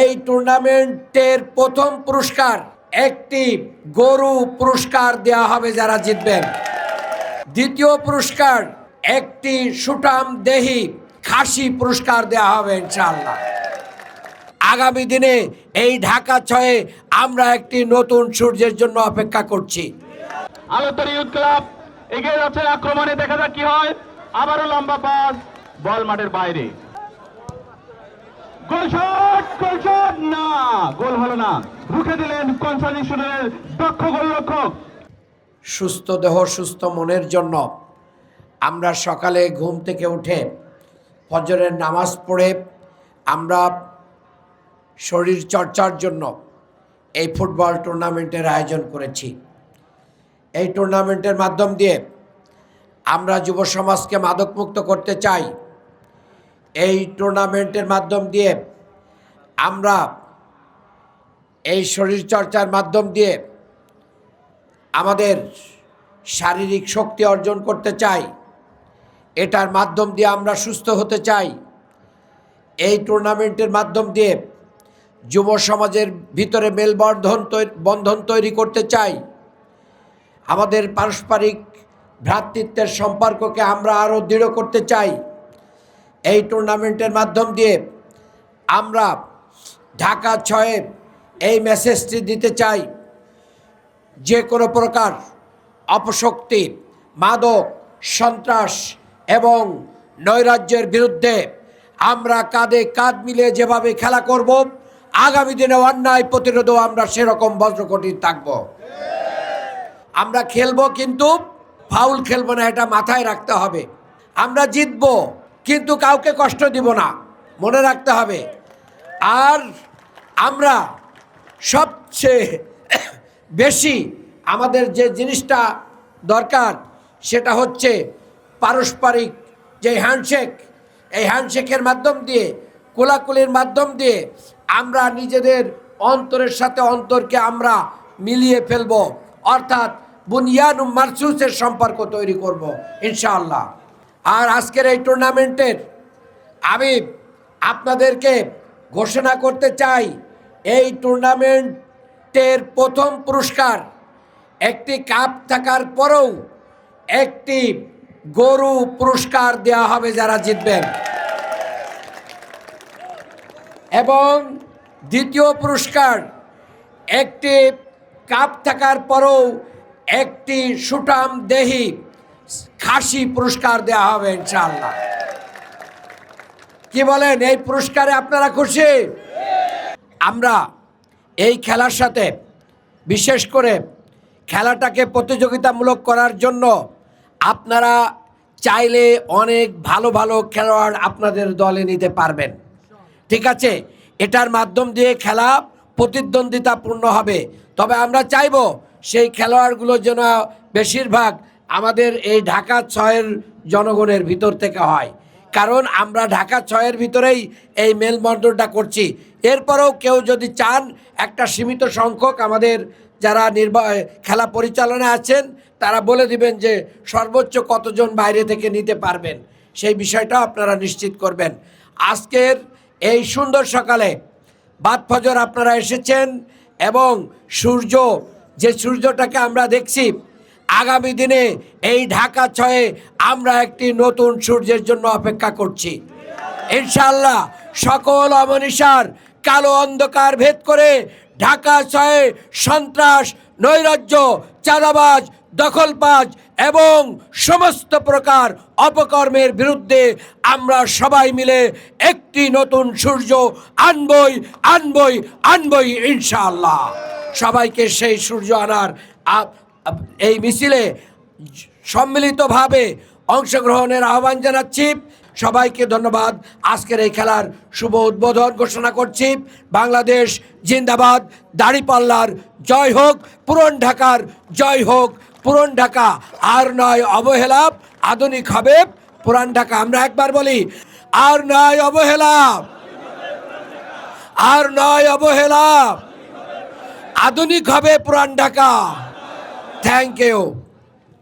এই টুর্নামেন্টের প্রথম পুরস্কার, একটি গরু পুরস্কার দেওয়া হবে যারা জিতবেন। দ্বিতীয় পুরস্কার, একটি সুটাম দেহি খাসি পুরস্কার দেওয়া হবে ইনশাআল্লাহ। আগামী দিনে এই ঢাকা ছয়ে আমরা একটি নতুন সূর্যের জন্য অপেক্ষা করছি। আক্রমণে, দেখা যাক কি হয়। আবারও লম্বা পাস, বল মাঠের বাইরে। না রুখে দিলেন দক্ষ গোলরক্ষক। সুস্থ দেহ, সুস্থ মনের জন্য। আমরা সকালে ঘুম থেকে উঠে ফজরের নামাজ পড়ে আমরা শরীর চর্চার জন্য এই ফুটবল টুর্নামেন্টের আয়োজন করেছি। এই টুর্নামেন্টের মাধ্যম দিয়ে আমরা যুব সমাজকে মাদকমুক্ত করতে চাই। এই টুর্নামেন্টের মাধ্যম দিয়ে আমরা এই শরীর চর্চার মাধ্যম দিয়ে আমাদের শারীরিক শক্তি অর্জন করতে চাই। এটার মাধ্যম দিয়ে আমরা সুস্থ হতে চাই। এই টুর্নামেন্টের মাধ্যম দিয়ে যুব সমাজের ভিতরে মেলবন্ধন বন্ধন তৈরি করতে চাই। আমাদের পারস্পরিক ভ্রাতৃত্বের সম্পর্ককে আমরা আরও দৃঢ় করতে চাই। এই টুর্নামেন্টের মাধ্যম দিয়ে আমরা ঢাকা ছয়ে এই মেসেজটি দিতে চাই। যে কোনো প্রকার অপশক্তি, মাদক, সন্ত্রাস এবং নৈরাজ্যের বিরুদ্ধে আমরা কাঁধে কাঁধ মিলিয়ে যেভাবে খেলা করব, আগামী দিনে অন্যায় প্রতিরোধও আমরা সেরকম বজ্রকটির থাকব। আমরা খেলব কিন্তু ফাউল খেলব না, এটা মাথায় রাখতে হবে। আমরা জিতবো কিন্তু কাউকে কষ্ট দিব না, মনে রাখতে হবে। আর আমরা সবচেয়ে বেশি আমাদের যে জিনিসটা দরকার সেটা হচ্ছে পারস্পরিক যে হ্যান্ডশেক। এই হ্যান্ডশেকের মাধ্যম দিয়ে, কোলাকুলির মাধ্যম দিয়ে আমরা নিজেদের অন্তরের সাথে অন্তরকে আমরা মিলিয়ে ফেলব। অর্থাৎ বুনিয়ান মারসুসের সম্পর্ক তৈরি করব, ইনশাআল্লাহ। আর আজকের এই টুর্নামেন্টের আমি আপনাদেরকে ঘোষণা করতে চাই এই টুর্নামেন্টের প্রথম পুরস্কার, একটি কাপ থাকার পরেও একটি গরু পুরস্কার দেওয়া হবে যারা জিতবেন। এবং দ্বিতীয় পুরস্কার, একটি কাপ থাকার পরেও একটি সুটাম দেহি খাসি পুরস্কার দেওয়া হবে ইনশাল্লাহ কি বলেন, এই পুরস্কারে আপনারা খুশি? আমরা এই খেলার সাথে, বিশেষ করে খেলাটাকে প্রতিযোগিতামূলক করার জন্য আপনারা চাইলে অনেক ভালো ভালো খেলোয়াড় আপনাদের দলে নিতে পারবেন। ঠিক আছে? এটার মাধ্যম দিয়ে খেলা প্রতিদ্বন্দ্বিতাপূর্ণ হবে। তবে আমরা চাইব সেই খেলোয়াড়গুলো যেন বেশিরভাগ আমাদের এই ঢাকা ছয়ের জনগণের ভিতর থেকে হয়। কারণ আমরা ঢাকা ছয়ের ভিতরেই এই মেলবন্ধনটা করছি। এরপরেও কেউ যদি চান, একটা সীমিত সংখ্যক আমাদের যারা নির্বা খেলা পরিচালনা আছেন, তারা বলে দিবেন যে সর্বোচ্চ কতজন বাইরে থেকে নিতে পারবেন। সেই বিষয়টাও আপনারা নিশ্চিত করবেন। আজকের এই সুন্দর সকালে বাদ ফজর আপনারা এসেছেন এবং সূর্য, যে সূর্যটাকে আমরা দেখছি আগামী দিনে এই ঢাকা ছয়ে আমরা একটি নতুন সূর্যের জন্য অপেক্ষা করছি। ইনশাল্লাহ সকল অমনিষার কালো অন্ধকার ভেদ করে ঢাকা ছয়ে সন্ত্রাস, নৈরাজ্য, চাঁদাবাজ, দখলবাজ এবং সমস্ত প্রকার অপকর্মের বিরুদ্ধে আমরা সবাই মিলে একটি নতুন সূর্য আনবই আনবই আনবই ইনশাআল্লাহ। সবাইকে সেই সূর্য আনার এই মিছিলে সম্মিলিতভাবে অংশগ্রহণের আহ্বান জানাচ্ছি। সবাইকে ধন্যবাদ। আজকের এই খেলার শুভ উদ্বোধন ঘোষণা করছি। বাংলাদেশ জিন্দাবাদ। দাড়িপাল্লার জয় হোক, পুরন ঢাকার জয় হোক, পুরন ঢাকা। আর নয় অবহেলা আধুনিক হবে পুরান ঢাকা। আমরা একবার বলি, আর নয় অবহেলা আর নয় অবহেলা আধুনিক হবে পুরান ঢাকা। Thank you